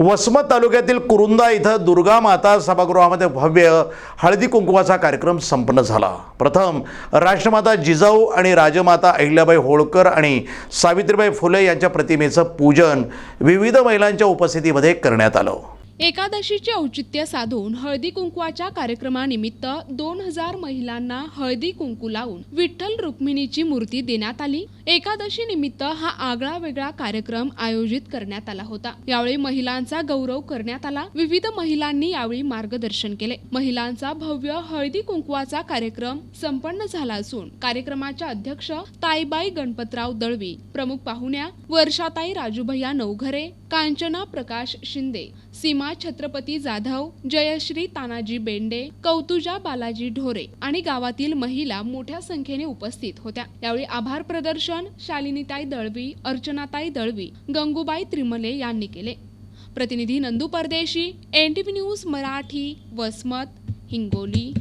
वसमत तालुक्यातील कुरुंदा इथं दुर्गा माता सभागृहामध्ये भव्य हळदी कुंकवाचा कार्यक्रम संपन्न झाला. प्रथम राष्ट्रमाता जिजाऊ आणि राजमाता अहिल्याबाई होळकर आणि सावित्रीबाई फुले यांच्या प्रतिमेचं पूजन विविध महिलांच्या उपस्थितीमध्ये करण्यात आलं. एकादशीचे औचित्य साधून हळदी कुंकवाच्या कार्यक्रमानिमित्त दोन हजार महिलांना हळदी कुंकू लावून विठ्ठल रुक्मिणीची मूर्ती देण्यात आली. एकादशी निमित्त हा आगळा वेगळा कार्यक्रम आयोजित करण्यात आला होता. यावेळी महिलांचा गौरव करण्यात आला. विविध महिलांनी यावेळी मार्गदर्शन केले. महिलांचा भव्य हळदी कुंकवाचा कार्यक्रम संपन्न झाला असून कार्यक्रमाच्या अध्यक्ष ताईबाई गणपतराव दळवी प्रमुख पाहुण्या वर्षाताई राजूभैया नवघरे कांचना प्रकाश शिंदे सीमा छत्रपती जाधव जयश्री तानाजी बेंडे कौतुजा बालाजी ढोरे आणि गावातील महिला मोठ्या संख्येने उपस्थित होत्या. यावेळी आभार प्रदर्शन शालिनीताई दळवी अर्चनाताई दळवी गंगूबाई त्रिमले यांनी केले. प्रतिनिधी नंदू परदेशी एनटीव्ही न्यूज मराठी वसमत हिंगोली.